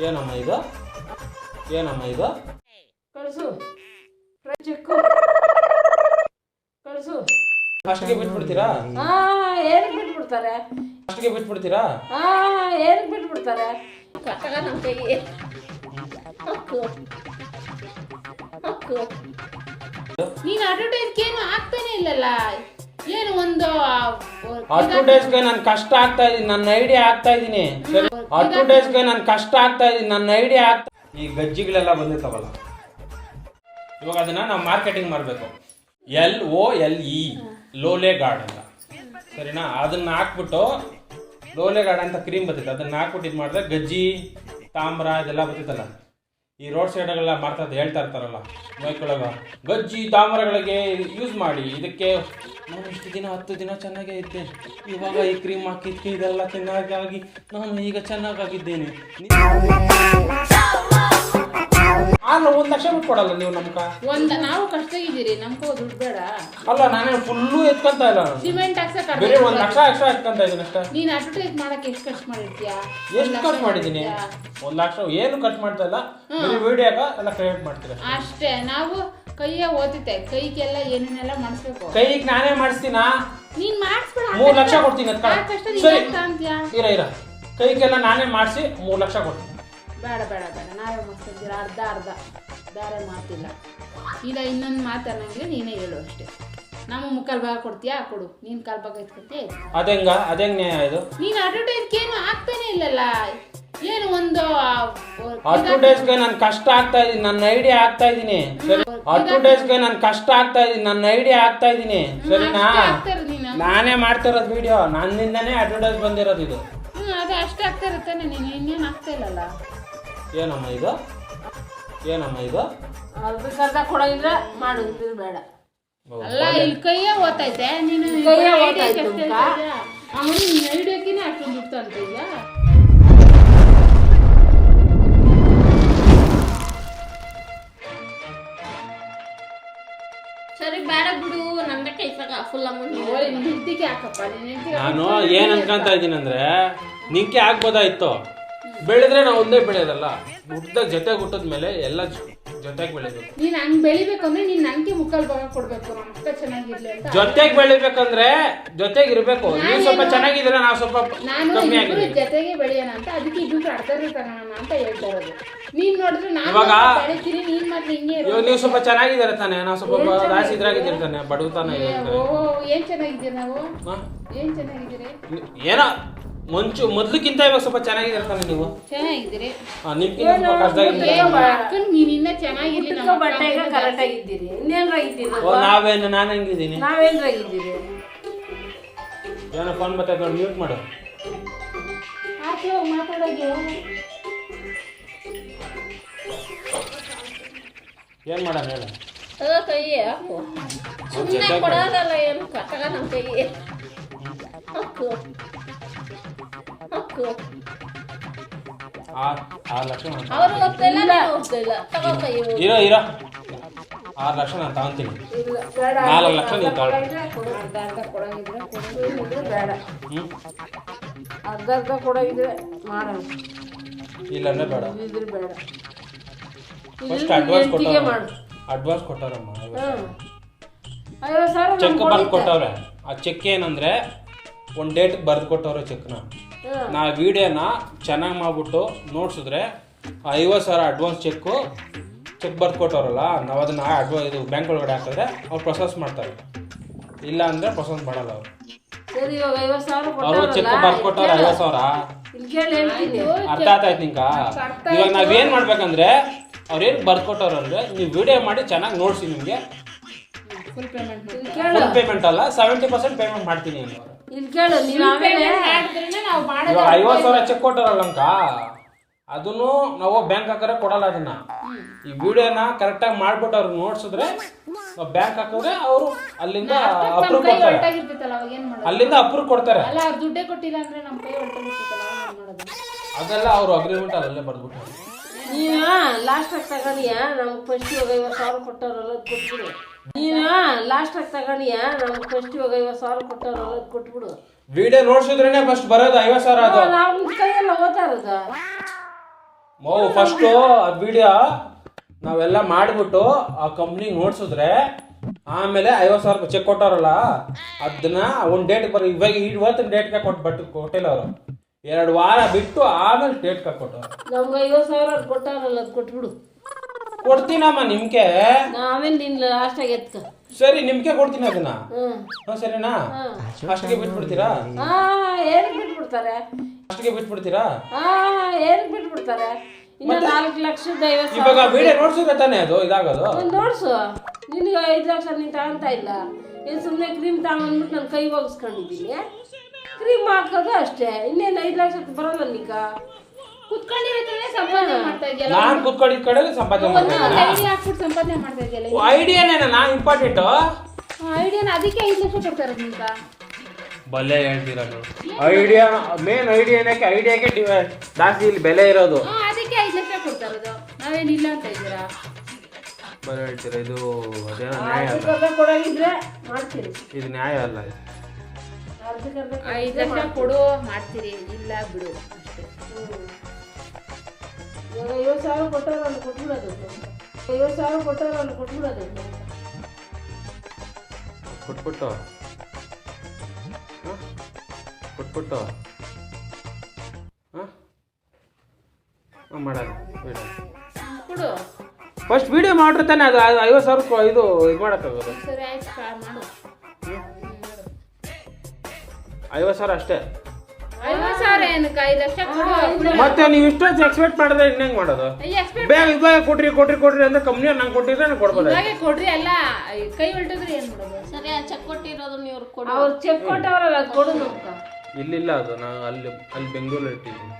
ಏನಮ್ಮ ಇದು? ಏನಮ್ಮ ಇದು? ಕಳಿಸು. ಚೆಕ್ಕು ಕಳಿಸು. ಫಸ್ಟ್ಗೆ ಬಿಟ್ಬಿಡ್ತೀರಾ? ಆ ಏನಕ್ಕೆ ಬಿಟ್ಬಿಡ್ತಾರೆ? ಫಸ್ಟ್ಗೆ ಬಿಟ್ಬಿಡ್ತೀರಾ? ಆ ಏನಕ್ಕೆ ಬಿಟ್ಬಿಡ್ತಾರೆ? ಕಟ್ಟಗ ನಮ್ಮ ಕೈಗೆ. ನೀನ್ ಅಡ್ವರ್ಟೈಸ್ ಏನು ಆಗ್ತಾನೆ ಇಲ್ಲಲ್ಲ? ಏನು ಒಂದು ಅಡ್ವರ್ಟೈಸ್ಗೆ ನಾನು ಕಷ್ಟ ಆಗ್ತಾ ಇದೀನಿ ನನ್ನ ಐಡಿಯಾ ಆಗ್ತಾ ಇದೀನಿ ಅಡ್ವರ್ಟೈಸ್ಗೆ ನಾನು ಕಷ್ಟ ಆಗ್ತಾ ಇದೀನಿ ನನ್ನ ಐಡಿಯಾ ಆಗ್ತಾ ಈ ಗಜ್ಜಿಗಳೆಲ್ಲ ಬಂದಿರ್ತಾವಲ್ಲ ಇವಾಗ ಅದನ್ನ ನಾವು ಮಾರ್ಕೆಟಿಂಗ್ ಮಾಡಬೇಕು. L O L E Lole guard ಅಂತ. ಸರಿನಾ? ಅದನ್ನ ಹಾಕ್ಬಿಟ್ಟು ಲೋಲೆ ಗಾರ್ಡ್ ಅಂತ ಕ್ರೀಮ್ ಬರ್ತೈತೆ. ಅದನ್ನ ಹಾಕ್ಬಿಟ್ಟು ಇದು ಮಾಡಿದ್ರೆ ಗಜ್ಜಿ ತಾಮ್ರ ಇದೆಲ್ಲ ಬರ್ತೈತಲ್ಲ. ಈ ರೋಡ್ ಸೈಡ್ಗಳೆಲ್ಲ ಮಾಡ್ತಾ ಹೇಳ್ತಾ ಇರ್ತಾರಲ್ಲ. ಮೈಕೊಳಗ ಗಜ್ಜಿ ತಾಮ್ರಗಳಿಗೆ ಯೂಸ್ ಮಾಡಿ ಇದಕ್ಕೆ ನಾನು ಇಷ್ಟು ದಿನ ಹತ್ತು ದಿನ ಚೆನ್ನಾಗೇ ಇದ್ದೆ. ಇವಾಗ ಈ ಕ್ರೀಮ್ ಹಾಕಿದ್ಕೆ ಇದೆಲ್ಲ ಚೆನ್ನಾಗಿ ನಾನು ಈಗ ಚೆನ್ನಾಗಿದ್ದೇನೆ ಅಲ್ಲ ಒಂದು ಲಕ್ಷ ಬಿಟ್ಟು ಕೊಡಲ್ಲ ನೀವು ನಮ್ಕ ಒಂದ್ ನಾವು ಕಷ್ಟ ಇದ್ದೀರಿ ನಮ್ಕೋ ದುಡ್ಡು ಬೇಡ. ಅಲ್ಲ ನಾನೇ ಫುಲ್ಲು ಎತ್ಕೊಂತ ಇಲ್ಲ. ಸಿಮೆಂಟ್ ಹಾಕ್ಸಕ್ ಬೇರೆ ಒಂದು ಲಕ್ಷ ಎಕ್ಸ್ಟ್ರಾ ಎತ್ಕೊಂತ ಇದ್ದೀನಿ ಅಷ್ಟೇ. ನೀನ್ ಅಡ್ವರ್ಟೈಸ್ ಮಾಡಕ್ ಎಷ್ಟು ಖರ್ಚು ಮಾಡಿರ್ತೀಯ? ಎಷ್ಟು ಖರ್ಚು ಮಾಡಿದ್ದೀನಿ? ಒಂದು ಲಕ್ಷ ಏನು ಖರ್ಚು ಮಾಡ್ತಾ ಇಲ್ಲ. ಬರೀ ವಿಡಿಯೋಗ ಎಲ್ಲ ಕ್ರಿಯೇಟ್ ಮಾಡ್ತೀರ ಅಷ್ಟೇ ನಾವು ಕೈಯ ಓದಿತೆ ಕೈಗೆಲ್ಲ ಏನೇನೆಲ್ಲ ಮಾಡಿಸ್ಬೇಕು? ಕೈಗೆ ನಾನೇ ಮಾಡಿಸ್ತೀನಾ? ನೀನ್ ಮಾಡಿಸ್ಬೇಡ ಮೂರ್ ಲಕ್ಷ ಕೊಡ್ತೀನಿ ಅದ್ಕ. ಕಷ್ಟ ಸರಿ? ಇರ ಇರ. ಕೈಗೆಲ್ಲ ನಾನೇ ಮಾಡಿಸಿ ಮೂರು ಲಕ್ಷ ಕೊಡ್ತೀನಿ. ಬೇಡ ಬೇಡ ಬೇಡ. ನಾವೇ ಮಾಡ್ತಿದ್ದೀರ ಅರ್ಧ ಅರ್ಧ. ಬೇರೆ ಮಾತಿಲ್ಲ. ಇಲ್ಲ ಇನ್ನೊಂದು ಮಾತನ್ನಂಗೆ ನೀನೇ ಹೇಳು ಅಷ್ಟೇ. ನಮ್ಮ ಮುಕ್ಕಾಲ್ ಭಾಗ ಕೊಡ್ತೀಯಾ? ಕೊಡು. ನೀನ್ ಕಾಲ್ ಭಾಗ ಎತ್ಕೊತೀಯ? ಅದಂಗ? ಅದೆಂಗ್ ಇದು? ನೀನ್ ಅಡ್ವರ್ಟೈಸ್ಗೆ ಏನು ಆಗ್ತಾನೆ ಇಲ್ಲಲ್ಲ. ಏನು ಒಂದು ಅಡ್ವರ್ಟೈಸ್ಗೆ ನಾನು ಕಷ್ಟ ಆಗ್ತಾ ಇದೀನಿ ನನ್ನ ಐಡಿಯಾ ಆಗ್ತಾ ಇದೀನಿ. ಸರಿ ಅಡ್ವರ್ಟೈಸ್ಗೆ ನಾನು ಕಷ್ಟ ಆಗ್ತಾ ಇದೀನಿ ನನ್ನ ಐಡಿಯಾ ಆಗ್ತಾ ಇದೀನಿ. ಸರಿನಾ? ನಾನೇ ಮಾಡ್ತಾ ಇರೋದು ಮಾಡ್ತಿರೋದು ವಿಡಿಯೋ ನನ್ನಿಂದನೇ ಅಡ್ವರ್ಟೈಸ್ ಬಂದಿರೋದು ಇದು. ಹ್ಮ್ ಅದು ಅಷ್ಟೇ ಆಗ್ತಾ ಇರುತ್ತೆ ನೀನು ಇನ್ನೇನು ಆಗ್ತಾ ಇಲ್ಲಲ್ಲ. ಏನಮ್ಮ ಇದು? ಏನಮ್ಮ ಇದು? ಅರ್ಧಕ್ಕರ್ಧ ಕೊಡೋದಿದ್ರೆ ಮಾಡು ಇದ್ರೆ ಬೇಡ. ಅಲ್ಲ ಇಲ್ಲಿ ಕೈಯೇ ಓದ್ತೈತೆ ನೀನು ಕೈಯೇ. ಇದೆಯಾ? ಅವನು ನಿನ್ನ ಐಡಿಯಾಕಿನೇ ಅಷ್ಟೊಂದು ದುಡ್ಡು ಅಂತ ನಾನು ಏನ್ ಅನ್ಕೊಂತ ಇದ್ದೀನಿ ಅಂದ್ರೆ ನಿಂಕೆ ಆಗ್ಬೋದಾಯ್ತು? ಬೆಳೆದ್ರೆ ನಾವು ಒಂದೇ ಬೆಳೆಯೋದಲ್ಲ. ಜೊತೆ ಜೊತೆಗೆ ಹುಟ್ಟಿದ್ಮೇಲೆ ಎಲ್ಲ ಜೊತೆಗೆ ಬೆಳಿಬೇಕು. ನೀನ್ ಹಂಗ್ ಬೆಳಿಬೇಕು ಅಂದ್ರೆ ನೀನ್ ಮುಕ್ಕಲ್ ಭಾಗ ಕೊಡ್ಬೇಕು ನಮ್ಮ ಅಕ್ಕ ಚೆನ್ನಾಗಿರ್ಲಿ ಅಂತ. ಜೊತೆಗೆ ಬೆಳಿಬೇಕಂದ್ರೆ ಜೊತೆಗೆ ಇರಬೇಕು. ನೀವು ಸ್ವಲ್ಪ ಚೆನ್ನಾಗಿದ್ರೆ ನಾವು ಸ್ವಲ್ಪ ನಾನು ಕಮ್ಮಿ ಇಬ್ರು ಆಗಿದ್ದೀವಿ. ಜೊತೆಗೆ ಬೆಳೆಯೋಣ ಅಂತ ಅದಕ್ಕೆ ಇಬ್ರು ಅಡ್ತಾರೆ ತಗೋಣ ಅಂತ ಹೇಳ್ತಾ ಇರೋದು. ನೀನ್ ನೋಡಿದ್ರೆ ನಾನು ಇವಾಗ- ಬೆಳಿತೀನಿ ನೀನ್ ಮಾತ್ರ ಹಿಂಗೆ ಇರು. ಇವಾಗ ನೀವು ಸ್ವಲ್ಪ ಚೆನ್ನಾಗಿದ್ದೀರ ತಾನೆ? ನಾವು ಸ್ವಲ್ಪ ರಾಶಿ ಇದ್ರಾಗಿದ್ದೀರಿ ತಾನೆ? ಬಡವತಾನೆ ಏ, ಓ ಏನ್ ಚೆನ್ನಾಗಿದ್ದೀರಿ ನಾವು? ಏನ್ ಚೆನ್ನಾಗಿದ್ದೀರಿ? ಏನೋ ಮುಂಚು ಮೊದ್ಲಕ್ಕಿಂತ ಇವಾಗ ಸ್ವಲ್ಪ ಚೆನ್ನಾಗಿದ್ದೀರ ತಾನೆ ನೀವು. ಚೆನ್ನಾಗಿದ್ದೀರಿ. ನಿಮ್ಗಿಂತ ಸ್ವಲ್ಪ ಅಕ್ಕನ್ ಚೆನ್ನಾಗಿರ್ಲಿ ನಮ್ಮ ಕರೆಕ್ಟ್ ಆಗಿದ್ದೀರಿ. ಇನ್ನೇನ್ರಾಗಿದ್ದೀರಿ ಓ ನಾವೇನು ನಾನು ಹೆಂಗಿದ್ದೀನಿ? ಏನೋ ಫೋನ್ ಮತ್ತೆ ನೋಡಿ ಮ್ಯೂಟ್ ಮಾಡು. ಏನ್ ಮಾಡೋಣ ಹೇಳು? ಅದ ಕೈಗೆ ಹಾಕು. ಸುಮ್ಮನೆ ಕೊಡೋದಲ್ಲ ಏನು ಕಟ್ಟಗ ನಮ್ಮ ಕೈಗೆ. ಹಾಕು. ಹಾಕು ಆರು ಆರು ಲಕ್ಷ ಅವ್ರು ನಾನು. ಇರೋ. ಇರೋ ಆರು ಲಕ್ಷ ನಾನು ತಗೊಂತೀನಿ. ಇಲ್ಲ ಬೇಡ. ನಾಲ್ಕು ಲಕ್ಷ ನೀವು ತಗೊಳ್ಳಿ. ಅರ್ಧ ಅರ್ಧ ಕೊಡೋಗಿದ್ರೆ ಕೊಡೋದಿದ್ರೆ ಬೇಡ. ಹ್ಞೂ ಅರ್ಧ ಅರ್ಧ ಕೊಡೋಗಿದ್ರೆ ಮಾಡೋಣ. ಇಲ್ಲಾಂದ್ರೆ ಬೇಡ. ಇದ್ರೆ ಬೇಡ. ಫಸ್ಟ್ ಅಡ್ವಾನ್ಸ್ ಕೊಟ್ಟಾರ ಅಡ್ವಾನ್ಸ್ ಕೊಟ್ಟಾರಮ್ಮ ಹ್ಮ್. ಐವತ್ತು ಸಾವಿರ ಚೆಕ್ ಬರ್ದು ಕೊಟ್ಟವ್ರೆ. ಆ ಚೆಕ್ ಏನಂದ್ರೆ ಒಂದು ಡೇಟ್ ಬರ್ದು ಕೊಟ್ಟವ್ರೆ ಚೆಕ್ನ. ನಾ ವಿಡಿಯೋನ ಚೆನ್ನಾಗಿ ಮಾಡ್ಬಿಟ್ಟು ನೋಡ್ಸಿದ್ರೆ ಆ ಐವತ್ತು ಸಾವಿರ ಅಡ್ವಾನ್ಸ್ ಚೆಕ್ಕು ಚೆಕ್ ಬರ್ದು ಕೊಟ್ಟವ್ರಲ್ಲ ನಾವು ಅದನ್ನ ಅಡ್ವಾ ಇದು ಬ್ಯಾಂಕ್ ಒಳಗಡೆ ಹಾಕಿದ್ರೆ ಅವ್ರು ಪ್ರೊಸೆಸ್ ಮಾಡ್ತಾರೆ. ಇಲ್ಲ ಅಂದ್ರೆ ಪ್ರೊಸೆಸ್ ಮಾಡಲ್ಲ ಅವರು. ಸರಿ ಇವಾಗ ಐವತ್ತು ಸಾವಿರ ಅವರು ಚೆಕ್ ಬರ್ದು ಕೊಟ್ಟವ್ರೆ ಐವತ್ತು ಸಾವಿರ? ಇಲ್ಲಿ ಕೇಳಿ ಹೇಳ್ತೀನಿ. ಅರ್ಥ ಆಯ್ತು ನಿಂಕ ಇವಾಗ ನಾವೇನ್ ಮಾಡ್ಬೇಕಂದ್ರೆ ಅವ್ರೇನ್ ಬರ್ಕೊಟ್ಟವ್ರ ಅಂದ್ರೆ ನೀವು ವಿಡಿಯೋ ಮಾಡಿ ಚೆನ್ನಾಗಿ ನೋಡ್ಸಿ ನಿಮ್ಗೆ. ಫುಲ್ ಪೇಮೆಂಟ್ ಫುಲ್ ಪೇಮೆಂಟ್ ಅಲ್ಲ ಸೆವೆಂಟಿ ಪರ್ಸೆಂಟ್ ಪೇಮೆಂಟ್ ಮಾಡ್ತೀನಿ. ಇಲ್ಲಿ ಕೇಳು ನೀವು ಆಮೇಲೆ ನಾವು ಮಾಡೋದು ಇವಾಗ ಐವತ್ತು ಸಾವಿರ ಚೆಕ್ ಅದನ್ನು ನಾವು ಬ್ಯಾಂಕ್ ಹಾಕಿದ್ರೆ ಕೊಡಲ್ಲ ಅದನ್ನ. ಈ ವಿಡಿಯೋನ ಕರೆಕ್ಟಾಗಿ ಮಾಡ್ಬಿಟ್ಟು ಅವ್ರಿಗೆ ನೋಡ್ಸಿದ್ರೆ ನಾವು ಬ್ಯಾಂಕ್ ಹಾಕಿದ್ರೆ ಅವರು ಅಲ್ಲಿಂದ ಅಪ್ರೂವ್ ಕೊಡ್ತಾರೆ. ಹೊರಟಾಗಿರ್ತೈತಲ್ಲ ಅವಾಗ ಏನ್ ಮಾಡೋದು? ಅಲ್ಲಿಂದ ಅಪ್ರೂವ್ ಕೊಡ್ತಾರೆ. ಅಲ್ಲ ಅವ್ರು ದುಡ್ಡೇ ಕೊಟ್ಟಿಲ್ಲ ಅಂದ್ರೆ ನಮ್ಮ ಕೈ ಹೊರಟಾಗಿರ್ತೈತಲ್ಲ ಅವಾಗ ಏನ್ ಮಾಡೋದು? ಅದೆಲ್ಲ ಅವರು ಅಗ್ರಿಮೆಂಟ್ ಅಲ್ಲೇ ಬರ್ದ್ಬಿಟ್ಟು. ನೀನು ಆಗಿ ತಗೊಂಡಿಯ ನಮ್ಗೆ ಫಸ್ಟ್ ಐವತ್ತು ಸಾವಿರ ಕೊಟ್ಟವ್ರಲ್ಲ ನೀನು ಲಾಸ್ಟಾಗಿ ತಗೊಂಡಿಯ? ನಮ್ಗೆ ಫಸ್ಟ್ ಇವಾಗ ಐವತ್ತು ಸಾವಿರ ಕೊಟ್ಟವ್ರಲ್ಲ ಅದು ಕೊಟ್ಬಿಡು. ವಿಡಿಯೋ ನೋಡ್ಸಿದ್ರೇನೆ ಫಸ್ಟ್ ಬರೋದು ಐವತ್ತು ಸಾವಿರ ಅದು. ನಾವು ಕೈಯೆಲ್ಲ ಓದ್ತಾ ಇರೋದು ಮೌ ಫಸ್ಟು ಆ ವಿಡಿಯೋ ನಾವೆಲ್ಲ ಮಾಡಿಬಿಟ್ಟು ಆ ಕಂಪ್ನಿ ನೋಡ್ಸಿದ್ರೆ ಆಮೇಲೆ ಐವತ್ತು ಸಾವಿರ ರೂಪಾಯಿ ಚೆಕ್ ಕೊಟ್ಟಾರಲ್ಲ ಅದನ್ನ ಒಂದು ಡೇಟ್ ಬರ ಇವಾಗ ಇವತ್ತಿನ ಡೇಟ್ಗೆ ಕೊಟ್ಟು ಬಟ್ಟು ಕೊಟ್ಟಿಲ್ಲ ಅವರು. ಎರಡು ವಾರ ಬಿಟ್ಟು ಆಮೇಲೆ ಡೇಟ್ಗೆ ಕೊಟ್ಟವ್ರು. ನಮ್ಗೆ ಐವತ್ತು ಸಾವಿರ ಕೊಟ್ಟಾರಲ್ಲ ಅದು ಕೊಟ್ಬಿಡು. ಕೊಡ್ತೀನಮ್ಮ ನಿಮ್ಗೆ. ಆಮೇಲೆ ನಿನ್ನ ಲಾಸ್ಟಾಗಿ ಎತ್ಕ? ಸರಿ ನಿಮ್ಗೆ ಕೊಡ್ತೀನಿ ಅದನ್ನ. ಹಾಂ ಸರಿನಾ? ಅಷ್ಟಿಗೆ ಬಿಟ್ಬಿಡ್ತೀರಾ? ಏನಕ್ಕೆ ಬಿಟ್ಬಿಡ್ತಾರೆ? ಅಷ್ಟಿಗೆ ಬಿಟ್ಬಿಡ್ತೀರಾ? ಏನಕ್ಕೆ ಬಿಟ್ಬಿಡ್ತಾರೆ? ಇನ್ನ ನಾಲ್ಕು ಲಕ್ಷದ ಐವತ್ತು ಇವಾಗ ವಿಡಿಯೋ ನೋಡ್ಸಿದ್ರೆ ತಾನೇ ಅದು ಇದಾಗೋದು? ಒಂದು ನೋಡ್ಸು. ನಿನಗೆ ಐದು ಲಕ್ಷ ನೀನು ತಗೊಂತ ಇಲ್ಲ. ಏನು ಸುಮ್ಮನೆ ಕ್ರೀಮ್ ತಗೊಂಡ್ಬಿಟ್ಟು ನನ್ನ ಕೈ ಒಗಿಸ್ಕೊಂಡಿದ್ದೀನಿ. ಕ್ರೀಮ್ ಹಾಕೋದು ಅಷ್ಟೇ. ಇನ್ನೇನು ಐದು ಲಕ್ಷಕ್ಕೆ ಬರಲ್ಲ ನೀಗ ಕುತ್ಕೊಂಡಿರೋದ್ರೆ ಸಂಪಾದನೆ ಮಾಡ್ತಾ ಇದೆಯಲ್ಲ ನಾನು ಕುತ್ಕೊಂಡಿದ್ದ ಕಡೆ ಸಂಪಾದನೆ ಮಾಡ್ತೀನಿ ಒಂದು ಐಡಿಯಾ ಹಾಕ್ಬಿಟ್ಟು ಸಂಪಾದನೆ ಮಾಡ್ತಾ ಇದೆಯಲ್ಲ ಐಡಿಯಾನೇನ ನಾ ಇಂಪಾರ್ಟೆಂಟು ಐಡಿಯಾನ ಅದಕ್ಕೆ ಐದು ಲಕ್ಷ ಕೊಡ್ತಾ ಇರೋದು ನಿಮ್ಗೆ ಬಲ್ಲೆ ಹೇಳ್ತೀರಾ ನೀವು? ಐಡಿಯಾ ಮೇನ್ ಐಡಿಯಾ ಏನಕ್ಕೆ? ಐಡಿಯಾಗೆ ಜಾಸ್ತಿ ಇಲ್ಲಿ ಬೆಲೆ ಇರೋದು. ಅದಕ್ಕೆ ಐದು ಲಕ್ಷ ಕೊಡ್ತಾ ಇರೋದು. ನಾವೇನಿಲ್ಲ ಅಂತ ಇದ್ದೀರಾ? ಬಲ್ಲೆ ಹೇಳ್ತೀರಾ? ಇದು ಅದೇ ನ್ಯಾಯ ಅಲ್ಲ. ಅರ್ಧಕ್ಕರ್ಧ ಮಾಡ್ತೀರಿ. ಮಾಡ್ತೀನಿ ಇದು ನ್ಯಾಯ ಅಲ್ಲ ಇದು. ಅರ್ಧಕ್ಕರ್ಧ ಐದು ಲಕ್ಷ ಕೊಡು ಮಾಡ್ತೀರಿ. ಇಲ್ಲ ಬಿಡು. ಅಷ್ಟೇ ಇವಾಗ ಐವತ್ತು ಸಾವಿರ ಕೊಟ್ಟರೆ ನಾನು ಕೊಟ್ಬಿಡೋದು ಐವತ್ತು ಸಾವಿರ ಕೊಟ್ಟರೆ ನಾನು ಕೊಟ್ಬಿಡೋದು ಕೊಟ್ಬಿಟ್ಟು? ಕೊಟ್ಬಿಟ್ಟು. ಹಾಂ? ವಿಡಿಯೋ. ಕೊಡು. ಫಸ್ಟ್ ವಿಡಿಯೋ ಮಾಡಿರ್ತಾನೆ ತಾನೇ ಅದು ಅದು ಐವತ್ತು ಸಾವಿರ ಇದು ಇದು ಮಾಡೋಕ್ಕಾಗೋದು. ಸರಿ ಆಯ್ತು ಮಾಡು. ಐವತ್ತು ಸಾವಿರ ಅಷ್ಟೇ. ಮತ್ತೆ ನೀವು ಇಷ್ಟು ಎಕ್ಸ್ಪೆಕ್ಟ್ ಮಾಡಿದ್ರೆ ಇನ್ನೇನು ಮಾಡೋದು? ಬೇಗ ಇವಾಗ ಕೊಟ್ರಿ ಕೊಟ್ರಿ ಕೊಟ್ರಿ ಅಂದ್ರೆ ಕಂಪ್ನಿ ನಂಗೆ ಕೊಟ್ಟಿದ್ರೆ ನಾನು ಕೊಡ್ಬೋದು. ಕೊಡ್ರಿ ಎಲ್ಲ ಕೈ ಹೊಲ್ಟಿದ್ರೆ ಏನ್ ಮಾಡೋದು? ಸರಿ ಆ ಚೆಕ್ ಕೊಟ್ಟಿರೋದನ್ನ ಇವ್ರು ಕೊಡು. ಅವ್ರು ಚೆಕ್ ಕೊಟ್ಟವ್ರಲ್ಲ ಅದು ಕೊಡು ನಮ್ಗೆ ಇಲ್ಲಿಲ್ಲ ಅದು ನಾನು ಅಲ್ಲಿ ಅಲ್ಲಿ ಬೆಂಗಳೂರಲ್ಲಿ ಇಟ್ಟಿದ್ದೀನಿ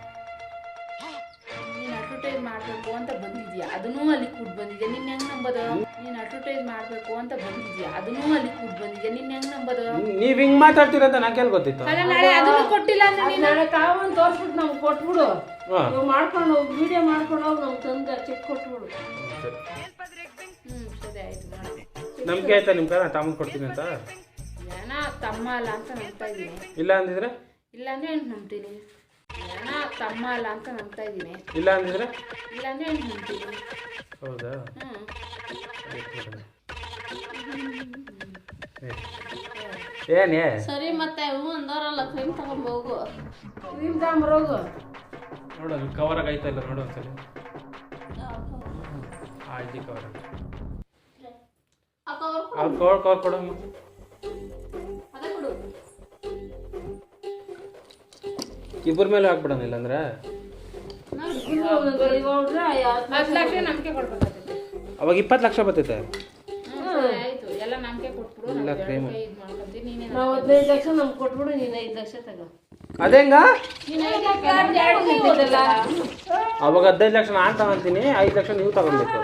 ಅಡ್ವರ್ಟೈಸ್ ಮಾಡಬೇಕು ಅಂತ ಬಂದಿದ್ಯಾ? ಅದನ್ನೂ ಅಲ್ಲಿ ಕೂಡ ಬಂದಿದೆ ನಿನ್ನ ಹೆಂಗ್ ನಂಬದ? ನೀನ್ ಅಡ್ವರ್ಟೈಸ್ ಮಾಡ್ಬೇಕು ಅಂತ ಬಂದಿದ್ಯಾ? ಅದನ್ನೂ ಅಲ್ಲಿ ಕೂಡ ಬಂದಿದೆ ನಿನ್ನ ಹೆಂಗ್ ನಂಬದ? ನೀವ್ ಹಿಂಗ್ ಮಾತಾಡ್ತೀರ ಅಂತ ಎಲ್ಲಿ ಗೊತ್ತಿತ್ತು ಅಲ್ಲ ನಾಳೆ ಅದನ್ನು ಕೊಟ್ಟಿಲ್ಲ ಅಂದ್ರೆ ಅದ್ ನಾಳೆ ತಾವೊಂದು ತೋರ್ಸ್ಬಿಟ್ಟು ನಮ್ಗೆ ಕೊಟ್ಬಿಡು. ಹಾಂ. ನೀವು ಮಾಡ್ಕೊಂಡು ಹೋಗಿ ವಿಡಿಯೋ ಮಾಡ್ಕೊಂಡು ಹೋಗಿ ನಮ್ಗೆ ತಂದ ಚೆಕ್ ಕೊಟ್ಬಿಡು. ಹ್ಮ್ ಸರಿ ಆಯ್ತು ಮಾಡು. ನಂಬಿಕೆ ಆಯ್ತಾ ನಿಮ್ ಕಾರ ಕೊಡ್ತೀನಿ ಅಂತ? ಏನ ತಮ್ಮ ಅಲ್ಲ ಅಂತ ನಂಬ್ತಾ ಇದೀನಿ ಇಲ್ಲ ಅಂದಿದ್ರೆ? ಇಲ್ಲ ಅಂದ್ರೆ ನಂಬ್ತೀನಿ. ತಮ್ಮ ಅಲ್ಲ ಅಂತ ನಂಬ್ತಾ ಇದ್ದೀನಿ. ಇಲ್ಲ ಅಂದಿದ್ರೆ? ಅಂದ್ರೆ ಹೆಂಗ್ ನಂಬ್ತೀನಿ ಹೌದಾ? ಏನೇ ಸರಿ ಮತ್ತೆ ಹೂ ಅಂದವರಲ್ಲ ಕ್ರೀಮ್ ತಗೊಂಡ್ ಹೋಗು. ಕ್ರೀಮ್ ತಗೊಂಬರೋಗು ನೋಡು ಅದು ಕವರ್ ಐತಾ ಇಲ್ಲ ನೋಡು ಸರಿ ಆಯ್ತು ಕವರ್ ಆ ಕವರ್ ಕವರ್ ಕೊಡು. ಅದೇ ಕೊಡು. ಇಬ್ಬರ ಮೇಲೆ ಹಾಕ್ಬಿಡೋಣ ಇಲ್ಲಾಂದ್ರೆ? ಹತ್ತು ಲಕ್ಷ ನಂಬಿಕೆ ಕೊಡ್ಬೇಕಾಗ್ತೈತೆ. ಅವಾಗ ಇಪ್ಪತ್ತು ಲಕ್ಷ ಬರ್ತೈತೆ. ಆಯ್ತು. ಎಲ್ಲ ನಂಬಿಕೆ ಕೊಟ್ಬಿಡು ಇಲ್ಲ, ನಾವು ಪ್ರೇಮ. ಕೈ ಇದು ಮಾಡ್ಕೊಂತೀವಿ ನೀನೇ ನಾವು ಹದಿನೈದು ಲಕ್ಷ ನಮ್ಗೆ ಕೊಟ್ಬಿಡು ನೀನು ಐದು ಲಕ್ಷ ತಗೋ. ಅದೇಂಗ ನೀನು ಐದು ಲಕ್ಷ ಎರಡು ಸಿಗ್ತೈತಲ್ಲ ಅವಾಗ ಹದಿನೈದು ಲಕ್ಷ ನಾನು ತಗೊಂತೀನಿ ಐದು ಲಕ್ಷ ನೀವು ತಗೊಬೇಕು.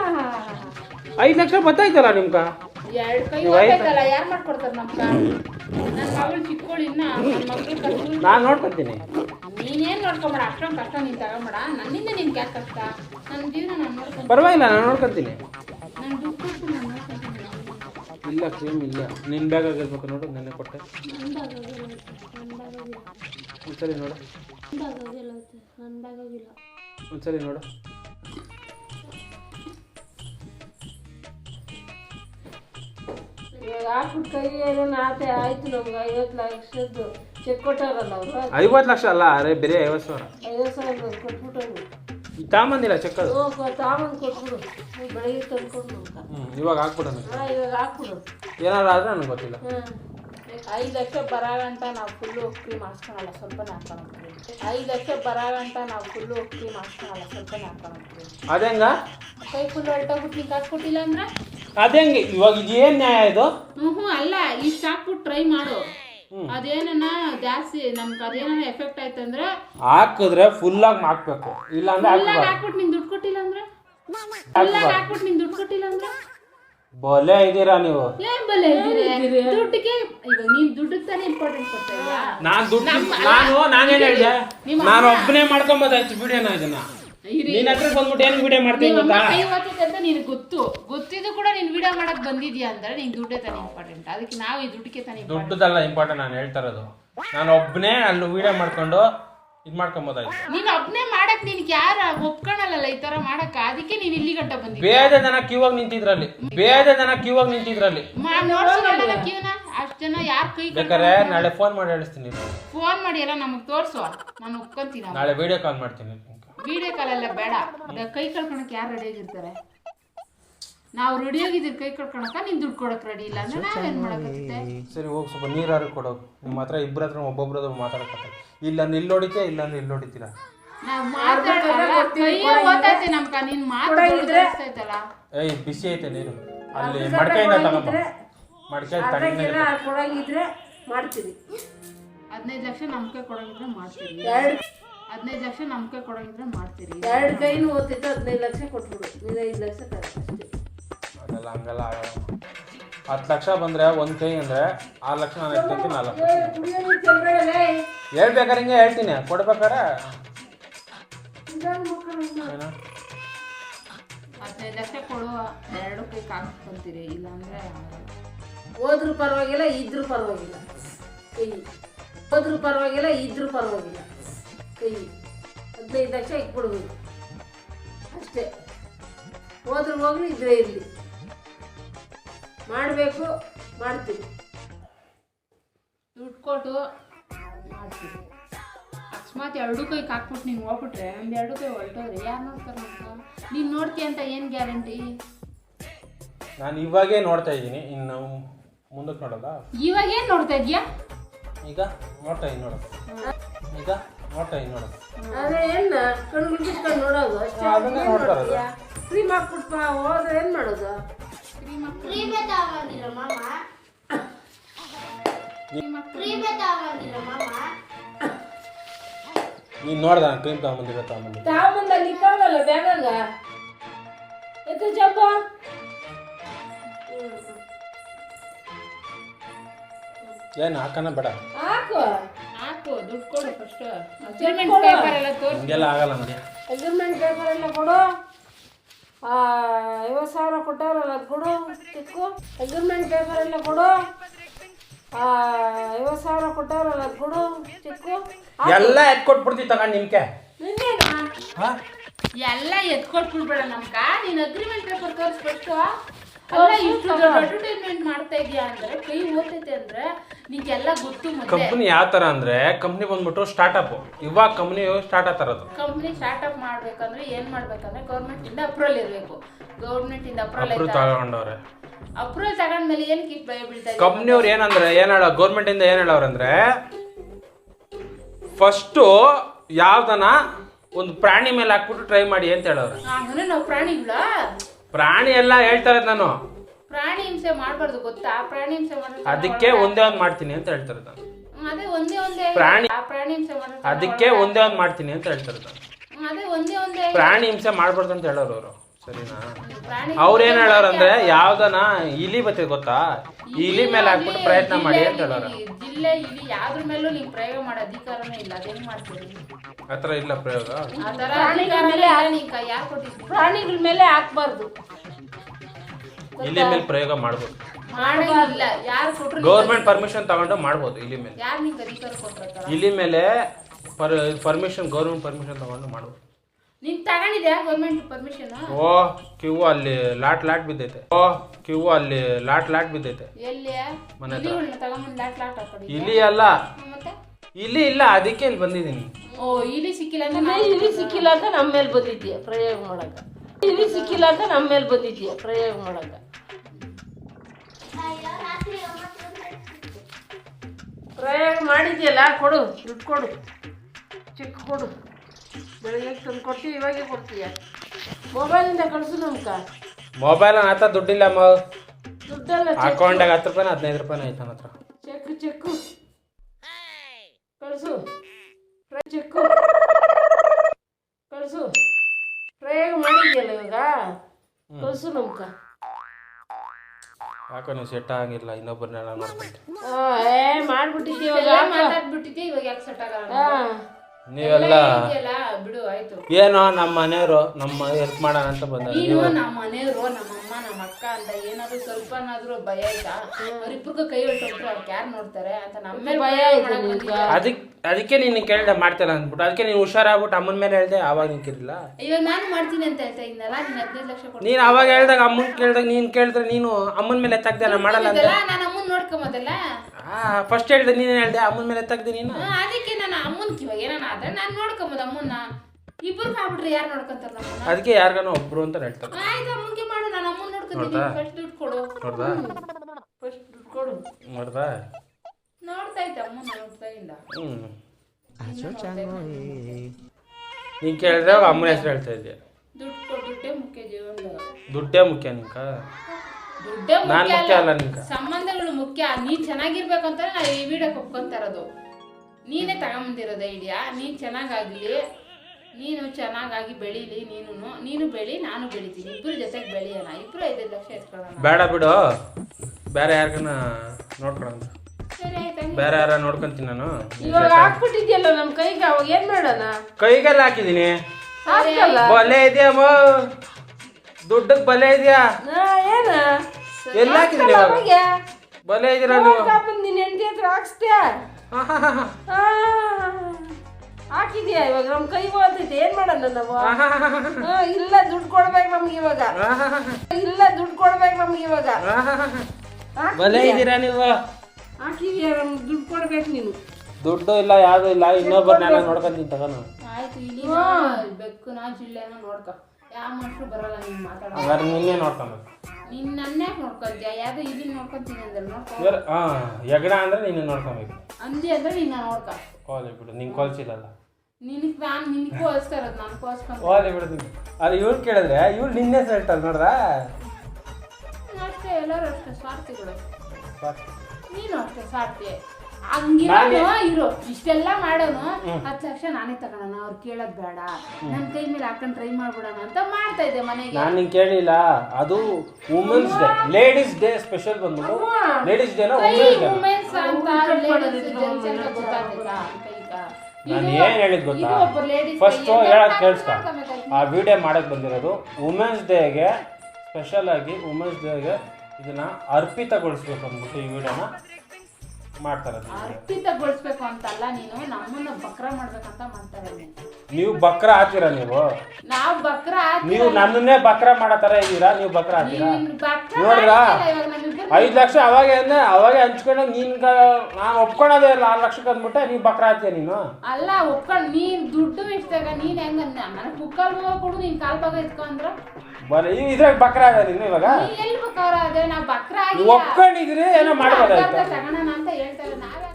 ಐದು ಲಕ್ಷ ಬತ್ತಾಯ್ತಲ್ಲ ನಿಮ್ಗೆ? ಎರಡು ಕೈ ನೀವು ಆಯ್ತಾ? ಹೋಗ್ಬೇಕಲ್ಲ ಯಾರು ಮಾಡ್ಕೊಡ್ತಾರೆ ನಮ್ಗ? ನನ್ನ ಮಗಳು ಚಿಕ್ಕವಳು ಇನ್ನ ನನ್ನ ಮಗಳು ಕಷ್ಟ ನಾನು ನೋಡ್ಕೊತೀನಿ. ನೀನೇನ್ ನೋಡ್ಕೊಂಬೇಡ? ಅಷ್ಟೊಂದು ಕಷ್ಟ ನೀನ್ ತಗೊಂಬೇಡ. ನನ್ನಿಂದ ನಿನ್ಗೆ ಯಾಕೆ ಕಷ್ಟ ನನ್ನ ಜೀವನ ನಾನು ಪರವಾಗಿಲ್ಲ ನಾನು ನೋಡ್ಕೊತೀನಿ. ನಾನು ದುಡ್ಡು ಕೊಟ್ಟು ನಾನು ನೋಡ್ಕೊಂತೀನಿ. ಇಲ್ಲ ಕ್ರೀಮ್ ಇಲ್ಲ. ನಿನ್ನ ಬ್ಯಾಗ್ ಆಗಿರ್ಬೇಕು ನೋಡು ನೆನ್ನೆ ಕೊಟ್ಟೆ. ಒಂದ್ಸರಿ ನೋಡು. ಒಂದ್ಸರಿ ನೋಡು. ಇವಾಗ ಹಾಕ್ಬಿಟ್ಟು ಕೈ ಏನೋ ನಾತೆ ಆಯ್ತು ನಮ್ಗೆ ಐವತ್ತು ಲಕ್ಷದ್ದು. ಐವತ್ತು ಲಕ್ಷ ಅಲ್ಲ ಅರೆ ಬೇರೆ ಐವತ್ತು ಸಾವಿರ. ಐವತ್ತು ಸಾವಿರ ಕೊಟ್ಬಿಟ್ಟು ತಾಂಬಂದಿಲ್ಲ ಚೆಕ್ ಅದು? ಕೊಟ್ಬಿಡು. ಬೆಳಗ್ಗೆ ತಂದ್ಕೊಡು ಹ್ಞೂ ಇವಾಗ ಹಾಕ್ಬಿಡೋಣ. ಹಾಂ ಇವಾಗ ಹಾಕ್ಬಿಡು. ಏನಾದ್ರು ಆದ್ರೆ ನನಗೆ ಗೊತ್ತಿಲ್ಲ. ಐದು ಲಕ್ಷ ಬರಾಗಂಟ ನಾವು ಫುಲ್ಲು ಕ್ರೀಮ್ ಮಾಡ್ಸ್ಕೊಳಲ್ಲ ಸ್ವಲ್ಪನೇ ಐದು ಲಕ್ಷ ಬರಾಗಂಟ ನಾವು ಫುಲ್ಲು ಕ್ರೀಮ್ ಮಾಡ್ಸ್ಕೊಳಲ್ಲ ಸ್ವಲ್ಪನೇ ಅದೇಂಗ ಕೈ ಫುಲ್ ಹೊರಟೋಗ್ಬಿಟ್ಟು ನಿಂಗೆ ಹಾಕ್ಬಿಟ್ಟಿಲ್ಲ ಅಂದ್ರೆ? ಅದೇಂಗೆ ಇವಾಗ ಇದೇನು ನ್ಯಾಯ ಇದು? ಹ್ಞೂ ಹ್ಞೂ ಅಲ್ಲ ಇಷ್ಟು ಹಾಕ್ಬಿಟ್ಟು ಟ್ರೈ ಮಾಡು. ಅದೇನನ ಜಾಸ್ತಿ ನಮ್ಗೆ ಅದೇನ ಎಫೆಕ್ಟ್ ಆಯ್ತಂದ್ರೆ ಹಾಕಿದ್ರೆ ಆಗಿ ಹಾಕ್ಬೇಕು. ಇಲ್ಲ ಅಂದ್ರೆ ಹಾಕ್ಬಾರ್ದು. ಹಾಕ್ಬಿಟ್ಟು ನಿಂಗೆ ದುಡ್ಡು ಕೊಟ್ಟಿಲ್ಲ ಅಂದ್ರೆ ಫುಲ್ಲಾಗಿ ಹಾಕ್ಬಿಟ್ಟು ನಿಂಗೆ ದುಡ್ಡು ಕೊಟ್ಟಿಲ್ಲ ಅಂದ್ರೆ ಬೊಲೆ ಇದ್ದೀರಾ ನೀವು? ಏನ್ ಬಲೆ ಇದ್ದೀರಿ? ದುಡ್ಡಿಗೆ ಇವಾಗ ನೀನ್ ದುಡ್ಡಿಗೆ ತಾನೇ ಇಂಪಾರ್ಟೆಂಟ್ ಕೊಡ್ತಾ ಇದೀಯಾ ನಾನು ದುಡ್ಡು ನಾನು ನಾನೇನು ಹೇಳಿದೆ? ನಾನು ಒಬ್ಬನೇ ಮಾಡ್ಕೊಂಬೋದಾಯ್ತು ವಿಡಿಯೋನ ಇದನ್ನ. ಇರಿ. ನಿನ್ನ ಹತ್ರ ಬಂದ್ಬಿಟ್ಟು ಏನು ವಿಡಿಯೋ ಮಾಡ್ತೀನಿ ಗೊತ್ತಾ? ಅಂತ ನಿನಗೆ ಗೊತ್ತು. ಗೊತ್ತಿದ್ದು ಕೂಡ ನೀನ್ ವಿಡಿಯೋ ಮಾಡಕ್ ಬಂದಿದ್ಯಾ ಅಂದ್ರೆ ನಿನ್ ದುಡ್ಡೇ ತಾನೇ ಇಂಪಾರ್ಟೆಂಟ್ ಅದಕ್ಕೆ ನಾವು ಈ ದುಡ್ಡಿಗೆ ತಾನೇ ದುಡ್ಡದಲ್ಲ ಇಂಪಾರ್ಟೆಂಟ್ ನಾನು ಹೇಳ್ತಾ ಇರೋದು. ನಾನು ಒಬ್ಬನೇ ಅಲ್ಲಿ ವಿಡಿಯೋ ಮಾಡ್ಕೊಂಡು ಇದು ಮಾಡ್ಕೊಂಬೋದಾಯ್ತು. ನೀನ್ ಒಬ್ನೇ ಮಾಡಕ್ ನಿನ್ಗೆ ಯಾರ ಒಪ್ಕೊಳಲ್ಲ ಈ ತರ ಮಾಡಕ್ಕ ಅದಕ್ಕೆ ನೀನ್ ಇಲ್ಲಿ ಗಂಟ ಬಂದಿ ಬೇರೆ ಜನ ಕ್ಯೂ ಆಗಿ ನಿಂತಿದ್ರಲ್ಲಿ. ಬೇಜ ಜನ ಕ್ಯೂ ಆಗಿ ನಿಂತಿದ್ರಲ್ಲಿ ನೋಡ್ಸೋಣ ಕ್ಯೂನ. ಅಷ್ಟ್ ಜನ ಯಾರ್ ಕೈ ಬೇಕಾರೆ ನಾಳೆ ಫೋನ್ ಮಾಡಿ ಹೇಳಿಸ್ತೀನಿ. ಫೋನ್ ಮಾಡಿ ಎಲ್ಲ ನಮಗ್ ತೋರ್ಸು. ನಾನು ಒಪ್ಕೊಂತೀನಿ ನಾಳೆ ವಿಡಿಯೋ ಕಾಲ್ ಮಾಡ್ತೀನಿ. ವಿಡಿಯೋ ಕಾಲ್ ಎಲ್ಲ ಬೇಡ. ಅದ ಕೈ ಕಳ್ಕೊಳಕ್ ಯಾರು ರೆಡಿ ಆಗಿರ್ತಾರೆ? ನಾವು ರೆಡಿ ಆಗಿದ್ದೀವಿ ಕೈ ಕಳ್ಕೊಳಕ ನೀನ್ ದುಡ್ಡು ಕೊಡಕ್ ರೆಡಿ ಇಲ್ಲ ಅಂದ್ರೆ ನಾವೇನ್ ಮಾಡಕತ್ತೆ? ಸರಿ ಹೋಗಿ ಸ್ವಲ್ಪ ನೀರಾರು ಕೊಡೋ. ನಿಮ್ಮ ಹತ್ರ ಇಬ್ಬರ ಹತ್ರ ಒಬ್ಬೊಬ್ರದ್ದು ಮಾತಾಡಕತ್ತೆ ಇಲ್ಲ ಇಲ್ಲಿ ಹೊಡಿತೀಯ ಇಲ್ಲಾಂದ್ರೆ ಇಲ್ಲಿ ಹೊಡಿತೀರಾ? ನಾವ್ ಮಾತಾಡಲ್ಲ. ಕೈಯೇ ಓದ್ತೈತೆ ನಮ್ಕ ನೀನ್ ಮಾತಾಡ್ತೈತಲ್ಲ ಏಯ್ ಬಿಸಿ ಐತೆ ನೀರು ಅಲ್ಲಿ ಮಡಕೆಯಿಂದ ತಗೊಂಬ ಮಡ್ಕೆ ಕೊಡಂಗಿದ್ರೆ ಮಾಡ್ತೀವಿ. ಹದಿನೈದು ಲಕ್ಷ ನಮ್ಕೆ ಕೊಡಂಗಿದ್ರೆ ಎರಡು ಹದಿನೈದು ಲಕ್ಷ ನಮ್ಕೆ ಕೊಡೋಂಗಿದ್ರೆ ಮಾಡ್ತೀರಿ. ಎರಡು ಕೈನೂ ಓದ್ತಿತ್ತು ಹದಿನೈದು ಲಕ್ಷ ಕೊಟ್ಬಿಡು. ನೀನು ಐದು ಲಕ್ಷ ತಗೋ ಅಷ್ಟೇ. ಅದೆಲ್ಲ ಹಂಗೆಲ್ಲ. ಆಗಲ್ಲ ಹತ್ತು ಲಕ್ಷ ಬಂದ್ರೆ ಒಂದು ಕೈ ಅಂದ್ರೆ ಆರು ಲಕ್ಷ ನಾನು ಎತ್ಕೊಂತೀನಿ ನಾಲ್ಕು ಲಕ್ಷ. ಹೇಳ್ಬೇಕಾರೆ ಹಿಂಗೆ ಹೇಳ್ತೀನಿ. ಕೊಡ್ಬೇಕಾರೆ? ಏನು? ಹದಿನೈದು ಲಕ್ಷ ಕೊಡುವ ಎರಡು ಕೈ ಇಲ್ಲಾಂದ್ರೆ. ಹೋದ್ರೂ ಪರವಾಗಿಲ್ಲ ಇದ್ರೂ ಪರವಾಗಿಲ್ಲ. ಕೈ ಹೋದ್ರೂ ಪರವಾಗಿಲ್ಲ ಇದ್ರೂ ಪರವಾಗಿಲ್ಲ. ಕೈ ಹದಿನೈದು ಲಕ್ಷ ಇಟ್ಬಿಡ್ಬೇಕು. ಅಷ್ಟೇ. ಹೋದ್ರೂ ಹೋಗ್ಲಿ ಇದ್ರೆ ಇರಲಿ. ಮಾಡಬೇಕು ಮಾಡ್ತೀವಿ. ದುಡ್ಡು ಕೊಟ್ಟು ಮಾಡ್ತೀವಿ. ಅಕಸ್ಮಾತ್ ಎರಡು ಕೈ ಹಾಕ್ಬಿಟ್ಟು ನೀನು ಹೋಗ್ಬಿಟ್ರೆ ಒಂದು ಎರಡು ಕೈ ಹೊರಟೋದ್ರೆ ಯಾರು ನೋಡ್ತಾರೆ ಅಂತ ನೀನು ನೋಡ್ತೀಯ ಅಂತ ಏನು ಗ್ಯಾರಂಟಿ? ನಾನು ಇವಾಗೇ ನೋಡ್ತಾ ಇದ್ದೀನಿ. ಇನ್ನು ಮುಂದಕ್ಕೆ ನೋಡೋದಾ? ಇವಾಗ ಏನು ನೋಡ್ತಾ ಇದೆಯಾ ಈಗ ನೋಡ್ತಾ ಇದ್ದೀನಿ ನೋಡೋದು ಈಗ? ನೋಡೋದು ಅದೇ ಏನ ಕಣ್ಣು ಬಿಟ್ಕೊಂಡು ನೋಡೋದು? ಅಷ್ಟೇ ಅದನ್ನೇ ನೋಡ್ತಾ ಇರೋದು. ಕ್ರೀಮ್ ಹಾಕ್ಬಿಟ್ಪ ಹೋದ್ರೆ ಏನು ಮಾಡೋದು? ನೀನು ನೋಡ್ದ ನಾನು ಕ್ರೀಮ್ ತಗೊಂಬಂದಿರೋ ತಗೊಂಬಂದಿ ತಾಮಂದ ನಿಕ್ಕಾಗಲ್ಲ ಬ್ಯಾಗಾಗ ಎತ್ತು ಜಬ್ಬ ಏನು ಹಾಕನ ಬೇಡ. ಹಾಕು. ದುಡ್ಡು ಕೊಡು ಫಸ್ಟ್ ಅಗ್ರಿಮೆಂಟ್ ಪೇಪರ್ ಎಲ್ಲ ತೋರಿಸಿ. ಹಿಂಗೆಲ್ಲ ಆಗಲ್ಲ ನನಗೆ ಅಗ್ರಿಮೆಂಟ್ ಪೇಪರ್ ಎಲ್ಲ ಕೊಡು. ಆ, ಐವತ್ತು ಸಾವಿರ ಕೊಟ್ಟವ್ರಲ್ಲ ಅದು ಕೊಡು ಚಿಕ್ಕು ಅಗ್ರಿಮೆಂಟ್ ಪೇಪರ್ ಎಲ್ಲ ಕೊಡು. ಆ, ಐವತ್ತು ಸಾವಿರ ಕೊಟ್ಟವ್ರಲ್ಲ ಅದು ಕೊಡು ಚಿಕ್ಕು ಎಲ್ಲ ಎತ್ಕೊಟ್ಬಿಡ್ತೀವಿ ತಗೊಂಡು ನಿಮ್ಗೆ. ನಿನ್ನೇನಾ? ಹಾಂ? ಎಲ್ಲ ಎತ್ಕೊಟ್ಬಿಡ್ಬೇಡ ನಮ್ಗ. ನೀನ್ ಅಗ್ರಿಮೆಂಟ್ ಪೇಪರ್ ತೋರ್ಸ್ ಫಸ್ಟ್ ಅಲ್ಲ ಇಷ್ಟು ತರ ಅಡ್ವರ್ಟೈಸ್ಮೆಂಟ್ ಮಾಡ್ತಾ ಇದೀಯ ಅಂದ್ರೆ ಕೈ ಓದ್ತೈತೆ ಅಂದ್ರೆ ನಿಂಗೆಲ್ಲ ಗೊತ್ತು ಮತ್ತೆ. ಕಂಪ್ನಿ ಯಾವ ಥರ ಅಂದರೆ ಕಂಪ್ನಿ ಬಂದ್ಬಿಟ್ಟು ಸ್ಟಾರ್ಟಪ್ ಇವಾಗ ಕಂಪ್ನಿ ಸ್ಟಾರ್ಟ್ ಆಗ್ತಾರದು ಕಂಪ್ನಿ ಸ್ಟಾರ್ಟ್ಅಪ್ ಮಾಡ್ಬೇಕಂದ್ರೆ ಏನ್ ಮಾಡ್ಬೇಕಂದ್ರೆ ಗೌರ್ಮೆಂಟ್ ಇಂದ ಅಪ್ರೂವಲ್ ಇರಬೇಕು. ಗೌರ್ಮೆಂಟ್ ಇಂದ ಅಪ್ರೂವಲ್ ಅಪ್ರೂವ್ ತಗೊಂಡವ್ರೆ. ಅಪ್ರೂವಲ್ ತಗೊಂಡ್ಮೇಲೆ ಏನ್ ಕಿಟ್ ಭಯ ಬೀಳ್ತಾ ಇದೆ ಕಂಪ್ನಿಯವ್ರು ಏನಂದ್ರೆ ಏನು ಹೇಳ ಗೌರ್ಮೆಂಟಿಂದ ಏನು ಹೇಳವ್ರಂದ್ರೆ ಫಸ್ಟು ಯಾವ್ದನ ಒಂದು ಪ್ರಾಣಿ ಮೇಲೆ ಹಾಕ್ಬಿಟ್ಟು ಟ್ರೈ ಮಾಡಿ ಅಂತ ಹೇಳೋರು. ಹಂಗಂದ್ರೆ ನಾವು ಪ್ರಾಣಿಗಳ? ಪ್ರಾಣಿ ಎಲ್ಲ ಹೇಳ್ತಾರೆ ನಾನು. ಪ್ರಾಣಿ ಹಿಂಸೆ ಮಾಡಬಾರ್ದು ಗೊತ್ತಾ? ಪ್ರಾಣಿ ಹಿಂಸೆ ಮಾಡಿದ್ರೆ ಅದಕ್ಕೆ ಒಂದೇ ಒಂದು ಮಾಡ್ತೀನಿ ಅಂತ ಹೇಳ್ತಾರೆ ನಾನು ಅದೇ ಒಂದೇ ಒಂದೇ ಪ್ರಾಣಿ- ಆ ಪ್ರಾಣಿ ಹಿಂಸೆ ಮಾಡಿದ್ರೆ ಅದಕ್ಕೆ ಒಂದೇ ಒಂದು ಮಾಡ್ತೀನಿ ಅಂತ ಹೇಳ್ತಾರೆ ನಾನು ಅದೇ ಒಂದೇ ಒಂದೇ ಪ್ರಾಣಿ ಹಿಂಸೆ ಮಾಡಬಾರ್ದು ಅಂತ ಹೇಳೋರು ಅವರು. ಸರಿನಾ? ಪ್ರಾಣಿ ಏನು ಹೇಳೋರು ಅಂದ್ರೆ ಯಾವ್ದನ ಇಲಿ ಬತ್ತೆ ಗೊತ್ತಾ? ಇಲಿ ಮೇಲೆ ಹಾಕ್ಬಿಟ್ಟು ಪ್ರಯತ್ನ ಮಾಡಿ ಅಂತ ಹೇಳೋರು. ಜಿಲ್ಲೆ- ಇಲಿ ಇಲ್ಲಿ ಯಾವ್ದ್ರ ಮೇಲೂ ನೀವು ಪ್ರಯೋಗ ಮಾಡೋ ಅಧಿಕಾರನೇ ಇಲ್ಲ ಅದೇನ್ ಮಾಡ್ತೀರಿ? ಆತರ ಇಲ್ಲ ಪ್ರಯೋಗ. ಆ ತರ ಮೇಲೆ ಇಲ್ಲ ನಿಂಕ ಯಾರು ಕೊಟ್ಟಿದ್ರು ಪ್ರಾಣಿಗಳ ಮೇಲೆ ಹಾಕ್ಬಾರ್ದು. ಇಲಿ ಮೇಲೆ ಪ್ರಯೋಗ ಮಾಡ್ಬೋದು. ಮಾಡಂಗಿಲ್ಲ ಯಾರು ಕೊಟ್ರು ಗೌರ್ಮೆಂಟ್ ಪರ್ಮಿಷನ್ ತಗೊಂಡು ಮಾಡ್ಬೋದು ಇಲಿ ಮೇಲೆ. ಯಾರು ನಿಂಗೆ ಅಧಿಕಾರ ಕೊಟ್ಟಿರ್ತಾರ ಇಲಿ ಮೇಲೆ ಪರ್ಮಿಷನ್ ಗೌರ್ಮೆಂಟ್ ಪರ್ಮಿಷನ್ ತಗೊಂಡು ಮಾಡ್ಬೋದು. ನೀನ್ ತಗೊಂಡಿದ್ಯಾ ಗೌರ್ಮೆಂಟ್ ಪರ್ಮಿಷನ್ ಓ ಕ್ಯೂ ಅಲ್ಲಿ ಲಾಟ್ ಲಾಟ್ ಬಿದ್ದೈತೆ. ಓ ಕ್ಯೂ ಅಲ್ಲಿ ಲಾಟ್ ಲಾಟ್ ಬಿದ್ದೈತೆ. ಎಲ್ಲಿ? ಮನೆ ಹತ್ರ. ಇಲಿಗಳ್ನ ತಗೊಂಬಂದ್ ಲಾಟ್ ಲಾಟ್ ಹಾಕೊಡಿ. ಇಲಿ ಅಲ್ಲ. ಮತ್ತೆ? ಇಲಿ ಇಲ್ಲ ಅದಕ್ಕೆ ಇಲ್ಲಿ ಬಂದಿದ್ದೀನಿ. ಓ ಇಲಿ ಸಿಕ್ಕಿಲ್ಲ ಅಂದ್ರೆ ಇಲಿ ಇಲಿ ಸಿಕ್ಕಿಲ್ಲ ಅಂತ ನಮ್ಮ ಮೇಲೆ ಬಂದಿದ್ದೀಯ ಪ್ರಯೋಗ ಮಾಡಕ. ಇಲ್ಲಿ ಸಿಕ್ಕಿಲ್ಲ ಅಂತ ನಮ್ಮ ಮೇಲೆ ಬಂದಿದ್ದೀಯ ಪ್ರಯೋಗ ಮಾಡಕ. ಪ್ರಯೋಗ ಮಾಡಿದ್ಯಲ್ಲ ಕೊಡು ದುಡ್ಡು ಕೊಡು. ಚಿಕ್ಕ ಕೊಡು. ಬೆಳಿಗ್ಗೆ ತಂದು ಕೊಡ್ತೀವಿ ಇವಾಗೆ ಕೊಡ್ತೀಯ? ಮೊಬೈಲಿಂದ ಕಳಿಸು ನಮ್ಕ ಮೊಬೈಲ್ ಆತ ಹತ್ರ ದುಡ್ಡಿಲ್ಲ ಮ ದುಡ್ಡೆಲ್ಲ ಅಕೌಂಟಾಗ ಹತ್ತು ರೂಪಾಯಿ ಹದಿನೈದು ರೂಪಾಯಿ ಆಯ್ತು ನನ್ನ ಹತ್ರ. ಚೆಕ್ ಚೆಕ್ಕು ಕಳಿಸು. ಚೆಕ್ಕು ಕಳಿಸು. ಪ್ರಯೋಗ ಮಾಡಿದ್ಯಲ್ಲ ಇವಾಗ? ಕಳಿಸು ನಮ್ಕ ಯಾಕೋ ನೀವು ಸೆಟ್ ಆಗಿಲ್ಲ ಇನ್ನೊಬ್ಬರನ್ನೆಲ್ಲ ಏ ಮಾಡ್ಬಿಟ್ಟಿದ್ದೆ ಇವಾಗ? ಮಾತಾಡ್ಬಿಟ್ಟಿದ್ದೆ ಇವಾಗ ಯಾಕೆ ಸೆಟ್ ಆಗಲ್ಲ ನೀವೆಲ್ಲ ಏನೋ ನಮ್ಮ ಮನೆಯವರು ನಮ್ಮ ಹೆಲ್ಪ್ ಮಾಡೋಣ ಅಂತ ಬಂದ ನೀನು ನಮ್ಮ ಮನೆಯವರು ನಮ್ಮಮ್ಮ ನಮ್ಮ ಅಕ್ಕ ಅಂತ ಏನಾದ್ರು ಸ್ವಲ್ಪನಾದ್ರೂ ಭಯ ಆಯ್ತಾ? ಅವ್ರಿಬ್ರಿಗೂ ಕೈ ಹೊಟ್ಟೋಗ್ರು ಅವ್ರು ಯಾರು ನೋಡ್ತಾರೆ? ಅಂತ ನಮ್ಮ ಮೇಲೆ ಭಯ ಅದಕ್ಕೆ ಅದಕ್ಕೆ ನೀನು ಕೇಳ್ದೆ ಮಾಡ್ತೇನೆ ಅಂದ್ಬಿಟ್ಟು. ಅದಕ್ಕೆ ನೀನು ಹುಷಾರಾಗ್ಬಿಟ್ಟು ಅಮ್ಮನ ಮೇಲೆ ಹೇಳ್ದೆ ಅವಾಗ ನಿಂತಿರಲಿಲ್ಲ ಇವಾಗ ನಾನು ಮಾಡ್ತೀನಿ ಅಂತ ಹೇಳ್ತಾ ಇದ್ನಲ್ಲ? ನೀನ್ ಹದಿನೈದು ಲಕ್ಷ ಕೊಡ್ತೀನಿ ನೀನು ಅವಾಗ ಹೇಳ್ದಾಗ ಅಮ್ಮನ ಕೇಳ್ದಾಗ ನೀನು ಕೇಳಿದ್ರೆ ನೀನು ಅಮ್ಮನ ಮೇಲೆ ತೆಗ್ದೆ ನಾನು ಮಾಡಲ್ಲ ಅಂತ? ನಾನು ಅಮ್ಮನ್ ನೋಡ್ಕೊಂಬೋದಲ್ಲ ಫಸ್ಟ್ ಹೇಳ್ದೆ ನೀನು ಹೇಳ್ದೆ ಅಮ್ಮನ ಮೇಲೆ ತೆಗ್ದೆ ನೀನು? ಅದಕ್ಕೆ ನಾನು ಅಮ್ಮನ ಇವಾಗ ಏನಾನ ಆದ್ರೆ ನಾನು ನೋಡ್ಕೊಂಬೋದು ಅಮ್ಮನ್ನ. ಇಬ್ಬರು ಆಗ್ಬಿಟ್ರೆ ಯಾರು ನೋಡ್ಕೊಂತಾರ ನಮ್ಮನ್ನ ಅದಕ್ಕೆ ಯಾರಿಗಾನ ಒಬ್ರು ಅಂತ ಹೇಳ್ತಾರೆ. ಆಯ್ತು ಮುಂಗೆ ಮಾಡು ನಾನು ಅಮ್ಮನ ನೋಡ್ಕೊಂತೀನಿ ಫಸ್ಟ್ ದುಡ್ಡು ಕೊಡು. ನೋಡ್ದಾ? ಫಸ್ಟ್ ದುಡ್ಡು ಕೊಡು. ನೋಡ್ದಾ? ನೋಡ್ತಾ ಇದ್ದೆ ಅಮ್ಮ ನೋಡ್ತಾ ಇಲ್ಲ. ಹ್ಞೂ ನೀನ್ ಕೇಳಿದ್ರೆ ಅಮ್ಮನ ಹೆಸರು ಹೇಳ್ತಾ ಇದ್ದೆ ದುಡ್ಡು ಕೊಡು ದುಡ್ಡೇ ಮುಖ್ಯ ಜೀವನದಾಗ ದುಡ್ಡೇ ಮುಖ್ಯ ನಿಂಕ ದುಡ್ಡೇ ನಾನ್ ಮುಖ್ಯ ಮುಖ್ಯ ಅಲ್ಲ ಅಲ್ಲ. ನಿಂಕ ಸಂಬಂಧಗಳು ಮುಖ್ಯ. ನೀನ್ ಚೆನ್ನಾಗಿರ್ಬೇಕು ಅಂತಾನೆ ನಾವು ಈ ವಿಡಿಯೋ ಒಪ್ಕೊಂತ ಇರೋದು ನೀನೇ ತಗೊಂಬಂದಿರೋದು ಐಡಿಯಾ ನೀನ್ ಚೆನ್ನಾಗಾಗ್ಲಿ. ನೀನು ಚೆನ್ನಾಗಿ ಬೆಳೀಲಿ ನೀನು ನೀನು ಬೆಳಿ ನಾನು ಬೆಳಿತೀನಿ. ಇಬ್ರು ಜೊತೆಗೆ ಬೆಳೆಯೋಣ. ಇಬ್ರು ಐದೈದು ಲಕ್ಷ ಎತ್ಕೊಳ್ಳೋಣ. ಬೇಡ ಬಿಡು. ಬೇರೆ ಯಾರ್ಗನ ನೋಡ್ಕೊಳಂತ ಸರಿ ಆಯ್ತಾ ಬೇರೆ ಯಾರ ನೋಡ್ಕೊಂತೀನಿ ನಾನು. ಇವಾಗ ಹಾಕ್ಬಿಟ್ಟಿದ್ಯಲ್ಲ ನಮ್ಮ ಕೈಗೆ ಅವಾಗ ಏನ್ ಮಾಡೋಣ? ಕೈಗೆಲ್ಲ ಹಾಕಿದ್ದೀನಿ. ಹಾಕಲ್ಲ ಬಲೆ ಇದೆಯಮ್ಮ ದುಡ್ಡಕ್ಕೆ ಬಲೆ ಇದೆಯಾ? ನಾ ಏನ? ಎಲ್ಲ ಹಾಕಿದ್ದೀನಿ ಇವಾಗ? ಅವಾಗೆ. ಬಲೆ ಇದೀರ ನೀವು? ನಿನ್ನ ಹೆಂಡತಿ ಹತ್ರ ಹಾಕ್ಸ್ತೀಯ? ಆ, ಹಾಕಿದ್ಯಾ ಇವಾಗ? ನಮ್ಮ ಕೈ ಹೋಗ್ತೈತೆ. ಏನ್ ಮಾಡೋಣ ನಾವು? ಆ, ಇಲ್ಲ ದುಡ್ಡು ಕೊಡ್ಬೇಕು ನಮ್ಗೆ ಇವಾಗ. ಇಲ್ಲ ದುಡ್ಡು ಕೊಡ್ಬೇಕು ನಮ್ಗೆ ಇವಾಗ. ಬಲೆ ಇದ್ದೀರಾ ನೀವು? ಹಾಕಿದ್ಯಾ? ನಮ್ ದುಡ್ಡು ಕೊಡ್ಬೇಕು ನೀನು. ದುಡ್ಡು ಇಲ್ಲ ಯಾವ್ದು ಇಲ್ಲ. ಇನ್ನೊಬ್ಬರನ್ನೆಲ್ಲ ನೋಡ್ಕೊಂತೀನಿ ತಗೋನು ಆಯ್ತು ಇಲ್ಲಿ ನಾ ಜಿಲ್ಲೆನ ನೋಡ್ಕೊ. ಯಾವ ಮನುಷ್ಯರು ಬರಲ್ಲ ನೀನ್ ಮಾತಾಡೋ ಹಂಗಾರೆ ನಿನ್ನೆ ನೋಡ್ಕೊಬೇಕು ನೀನ್ ನನ್ನೇ ನೋಡ್ಕೊಂತೀಯ? ಯಾವ್ದೋ ಇಲ್ಲಿ ನೋಡ್ಕೊಂತೀನಿ ಅಂದ್ರೆ ನೋಡ್ಕೊ. ಹಾ ಯಗಣ ಅಂದ್ರೆ ನೀನು ನೋಡ್ಕೊಬೇಕು ಅಂದಿ ಅಂದ್ರೆ ನಿನ್ನ ನೋಡ್ಕೊ. ಕೋಲಿ ಬಿಡು ನಿಂಗೆ ಕೋಲ್ಸಿಲ್ಲಲ್ಲ. ನಿನಗ್ ನಾನು ನಿನಗೆ ಕೋಲ್ಸ್ತಾ ಇರೋದು ನಾನು ಕೋಲ್ಸ್ಕೊಂತ ಕೋಲಿ ಬಿಡು. ನಿಂಗೆ ಅದು ಇವ್ಳು ಕೇಳಿದ್ರೆ ಇವ್ರು ನಿನ್ನೆ ಹೇಳ್ತಾಳೆ ನೋಡ್ರಾ ಅಷ್ಟೇ ಎಲ್ಲರೂ ಅಷ್ಟೇ ಸ್ವಾರ್ಥಿಗಳು. ನೀನು ಅಷ್ಟೇ ಸ್ವಾರ್ಥಿ. ಹಂಗಿರೋನು ಇರು ಇಷ್ಟೆಲ್ಲ ಮಾಡೋನು ಹತ್ತು ಲಕ್ಷ ನಾನೇ ತಗೊಳೋಣ ಅವ್ರು ಕೇಳೋದ್ ಬೇಡ. ನನ್ನ ಕೈ ಮೇಲೆ ಹಾಕೊಂಡು ಟ್ರೈ ಮಾಡ್ಬಿಡೋಣ ಅಂತ ಮಾಡ್ತಾ ಇದ್ದೆ ಮನೆಗೆ. ನಾನು ನಿಂಗೆ ಕೇಳಿಲ್ಲ ಅದು women's day ladies day special ಬಂದ್ಬಿಟ್ಟು ಲೇಡೀಸ್ ಡೇನ ವುಮೆನ್ಸ್ ಡೇ ವುಮೆನ್ಸ್ ಅಂತ ಲೇಡೀಸ್ ಡೇ ಅಂತ? ನಾನು ಏನು ಹೇಳಿದ್ ಗೊತ್ತಾ? ಫಸ್ಟು ಹೇಳೋದು ಹಾಕೊಂಡು ಆ ವಿಡಿಯೋ ಮಾಡೋಕ್ಕೆ ಬಂದಿರೋದು. ವುಮೆನ್ಸ್ ಡೇಗೆ ಸ್ಪೆಷಲ್ ಆಗಿ ವುಮೆನ್ಸ್ ಡೇಗೆ ಇದನ್ನ ಅರ್ಪಿತಗೊಳಿಸ್ಬೇಕು ಅಂದ್ಬಿಟ್ಟು ಈ ವಿಡಿಯೋನ ಮಾಡ್ತಾರೆ ಅರ್ಪಿತಗೊಳಿಸ್ಬೇಕು ಅಂತಲ್ಲ ನೀನು? ನಮ್ಮನ್ನ ಬಕ್ರ ಮಾಡ್ಬೇಕಂತ ಮಾಡ್ತಾರೆ. ನೀವು ಬಕ್ರ ಹಾಕ್ತೀರಾ ನೀವು? ನಾವ್ ಬಕ್ರ ನೀವು ನನ್ನನ್ನೇ ಬಕ್ರ ಮಾಡೋ ಥರ ಇದ್ದೀರಾ ನೀವು ಬಕ್ರ ಬಕ್ರ ನೋಡ್ರಾ? ಐದು ಲಕ್ಷ ಅವಾಗೆ ಅಂದ್ರೆ ಅವಾಗೆ ಹಂಚ್ಕೊಂಡಾಗ ನಾನ್ ನಾನು ಒಪ್ಕೊಳೋದೇ ಇಲ್ಲ ಆರು ಲಕ್ಷಕ್ಕೆ ಅಂದ್ಬಿಟ್ಟೆ ನೀವು ಬಕ್ರ ಆತೀಯ ನೀನು? ಅಲ್ಲ ಒಪ್ಕೊಂಡ್ ನೀನ್ ದುಡ್ಡು ಇಷ್ಟಾಗ ನೀನ್ ಹೆಂಗ ನನಗೆ ಬುಕ್ಕಲ್ ಕೊಡು ನೀನ್ ಕಾಲ್ ಭಾಗ ಇಟ್ಕೊಂಡ್ರ ಬರೀ ಇದ್ರಾಗ ಬಕ್ರ ಆಗ ನೀನು ಇವಾಗ? ನೀ ಎಲ್ಲಿ ಬಕ್ರ ಅದೇ ನಾ ಬಕ್ರ ಆಗಿ ಆಗಿಲ್ಲ ಒಪ್ಕೊಂಡಿದ್ರಿ ಏನೋ ಮಾಡ್ಬೋದಾಯ್ತು. ತಗೋಣ ಅಂತ ಹೇಳ್ತಾರೆ ನಾವೇ